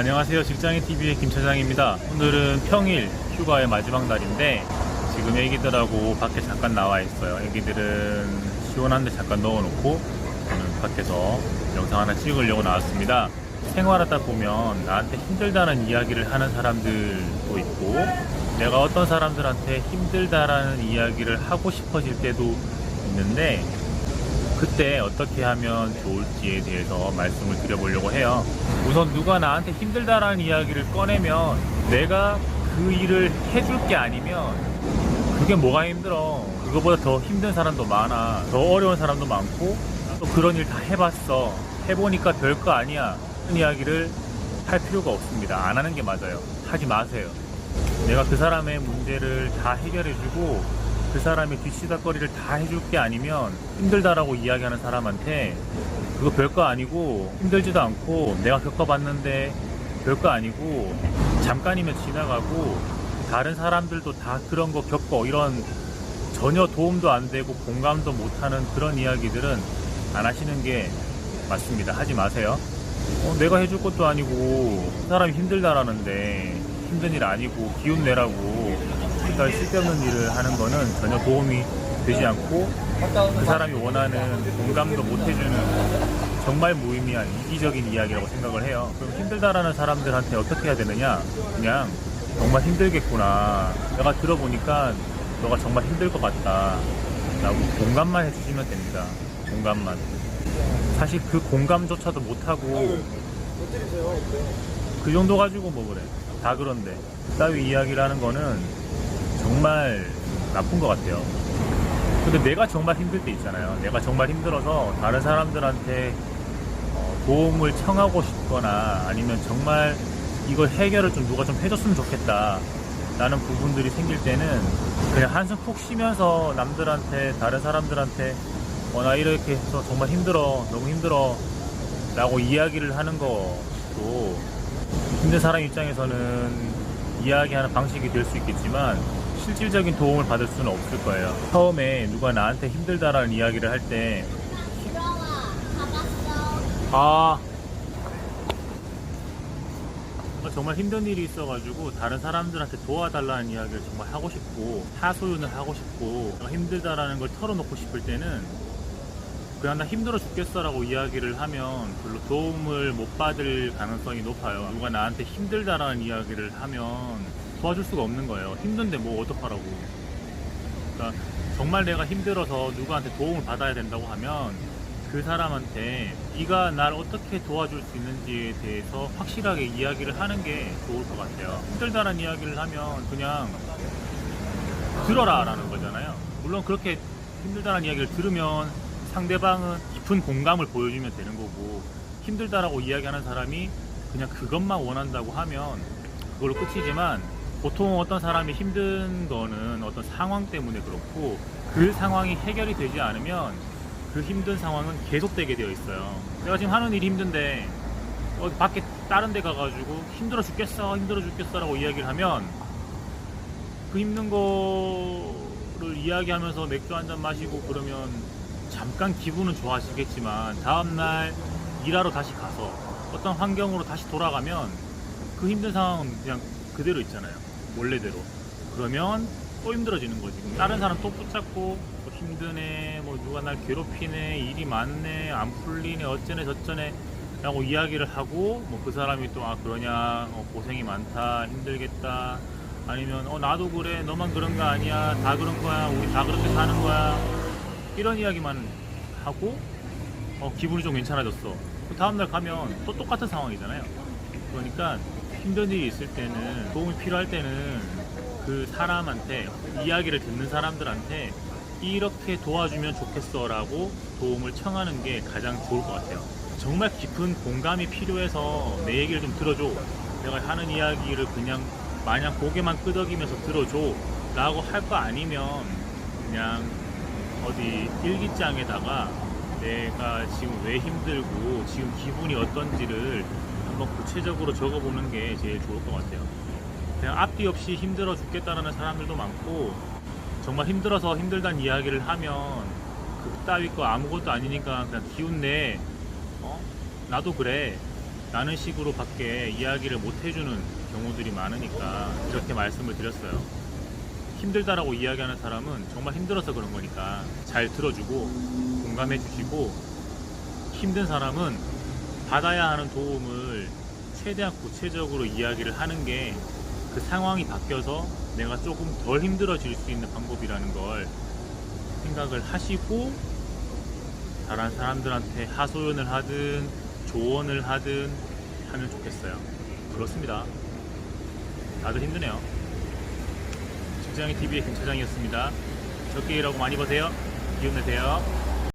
안녕하세요. 직장인TV의 김 차장입니다. 오늘은 평일 휴가의 마지막 날인데 지금 애기들하고 밖에 잠깐 나와 있어요. 애기들은 시원한데 잠깐 넣어놓고 저는 밖에서 영상 하나 찍으려고 나왔습니다. 생활하다 보면 나한테 힘들다는 이야기를 하는 사람들도 있고 내가 어떤 사람들한테 힘들다라는 이야기를 하고 싶어질 때도 있는데 그때 어떻게 하면 좋을지에 대해서 말씀을 드려보려고 해요. 우선 누가 나한테 힘들다라는 이야기를 꺼내면 내가 그 일을 해줄 게 아니면 그게 뭐가 힘들어. 그거보다 더 힘든 사람도 많아. 더 어려운 사람도 많고 또 그런 일 다 해봤어. 해보니까 별거 아니야. 그런 이야기를 할 필요가 없습니다. 안 하는 게 맞아요. 하지 마세요. 내가 그 사람의 문제를 다 해결해주고 그 사람의 뒷시다거리를 다 해줄 게 아니면 힘들다라고 이야기하는 사람한테 그거 별거 아니고 힘들지도 않고 내가 겪어봤는데 별거 아니고 잠깐이면 지나가고 다른 사람들도 다 그런 거 겪어 이런 전혀 도움도 안 되고 공감도 못하는 그런 이야기들은 안 하시는 게 맞습니다. 하지 마세요. 어, 내가 해줄 것도 아니고 사람이 힘들다라는데 힘든 일 아니고 기운 내라고 그러니까 쓸데없는 일을 하는 거는 전혀 도움이 되지 않고 그 사람이 원하는 공감도 못 해주는 정말 무의미한 이기적인 이야기라고 생각을 해요. 그럼 힘들다라는 사람들한테 어떻게 해야 되느냐? 그냥 정말 힘들겠구나. 내가 들어보니까 너가 정말 힘들 것 같다. 라고 공감만 해주시면 됩니다. 공감만. 사실 그 공감조차도 못하고 그 정도 가지고 뭐 그래. 다 그런데. 따위 이야기를 하는 거는 정말 나쁜 것 같아요. 근데 내가 정말 힘들 때 있잖아요. 내가 정말 힘들어서 다른 사람들한테 어, 도움을 청하고 싶거나 아니면 정말 이걸 해결을 좀 누가 좀 해줬으면 좋겠다. 라는 부분들이 생길 때는 그냥 한숨 푹 쉬면서 남들한테, 다른 사람들한테 어, 나 이렇게 해서 정말 힘들어. 너무 힘들어. 라고 이야기를 하는 것도 힘든 사람 입장에서는 이야기하는 방식이 될 수 있겠지만 실질적인 도움을 받을 수는 없을 거예요. 처음에 누가 나한테 힘들다라는 이야기를 할 때, 아, 정말 힘든 일이 있어가지고 다른 사람들한테 도와달라는 이야기를 정말 하고 싶고 하소연을 하고 싶고 힘들다라는 걸 털어놓고 싶을 때는 그냥 나 힘들어 죽겠어라고 이야기를 하면 별로 도움을 못 받을 가능성이 높아요. 누가 나한테 힘들다라는 이야기를 하면 도와줄 수가 없는 거예요. 힘든데 뭐 어떡하라고. 그러니까 정말 내가 힘들어서 누구한테 도움을 받아야 된다고 하면 그 사람한테 네가 날 어떻게 도와줄 수 있는지에 대해서 확실하게 이야기를 하는 게 좋을 것 같아요. 힘들다는 이야기를 하면 그냥 들어라 라는 거잖아요. 물론 그렇게 힘들다는 이야기를 들으면 상대방은 깊은 공감을 보여주면 되는 거고 힘들다라고 이야기하는 사람이 그냥 그것만 원한다고 하면 그걸로 끝이지만 보통 어떤 사람이 힘든 거는 어떤 상황 때문에 그렇고 그 상황이 해결이 되지 않으면 그 힘든 상황은 계속되게 되어 있어요. 내가 지금 하는 일이 힘든데 어, 밖에 다른 데 가가지고 힘들어 죽겠어 힘들어 죽겠어 라고 이야기를 하면 그 힘든 거를 이야기하면서 맥주 한 잔 마시고 그러면 잠깐 기분은 좋아지겠지만 다음날 일하러 다시 가서 어떤 환경으로 다시 돌아가면 그 힘든 상황은 그냥 그대로 있잖아요. 원래대로. 그러면 또 힘들어지는 거지. 다른 사람 또 붙잡고 뭐 힘드네, 뭐 누가 날 괴롭히네, 일이 많네, 안 풀리네, 어쩌네 저쩌네 라고 이야기를 하고 뭐 그 사람이 또 아 그러냐, 어, 고생이 많다, 힘들겠다. 아니면 어 나도 그래, 너만 그런 거 아니야, 다 그런 거야, 우리 다 그렇게 사는 거야. 이런 이야기만 하고 어, 기분이 좀 괜찮아졌어. 그 다음날 가면 또 똑같은 상황이잖아요. 그러니까 힘든 일이 있을 때는 도움이 필요할 때는 그 사람한테 이야기를 듣는 사람들한테 이렇게 도와주면 좋겠어라고 도움을 청하는 게 가장 좋을 것 같아요. 정말 깊은 공감이 필요해서 내 얘기를 좀 들어줘. 내가 하는 이야기를 그냥 마냥 고개만 끄덕이면서 들어줘. 라고 할 거 아니면 그냥 어디 일기장에다가 내가 지금 왜 힘들고 지금 기분이 어떤지를 한번 구체적으로 적어보는 게 제일 좋을 것 같아요. 그냥 앞뒤 없이 힘들어 죽겠다는 사람들도 많고 정말 힘들어서 힘들다는 이야기를 하면 그 따위 거 아무것도 아니니까 그냥 기운 내. 어? 나도 그래. 라는 식으로 밖에 이야기를 못 해주는 경우들이 많으니까 이렇게 말씀을 드렸어요. 힘들다라고 이야기하는 사람은 정말 힘들어서 그런 거니까 잘 들어주고 공감해 주시고 힘든 사람은 받아야 하는 도움을 최대한 구체적으로 이야기를 하는 게 그 상황이 바뀌어서 내가 조금 덜 힘들어질 수 있는 방법이라는 걸 생각을 하시고 다른 사람들한테 하소연을 하든 조언을 하든 하면 좋겠어요. 그렇습니다. 다들 힘드네요. 직장의 TV의 김 차장이었습니다. 적게 일하고 많이 버세요. 기운 내세요.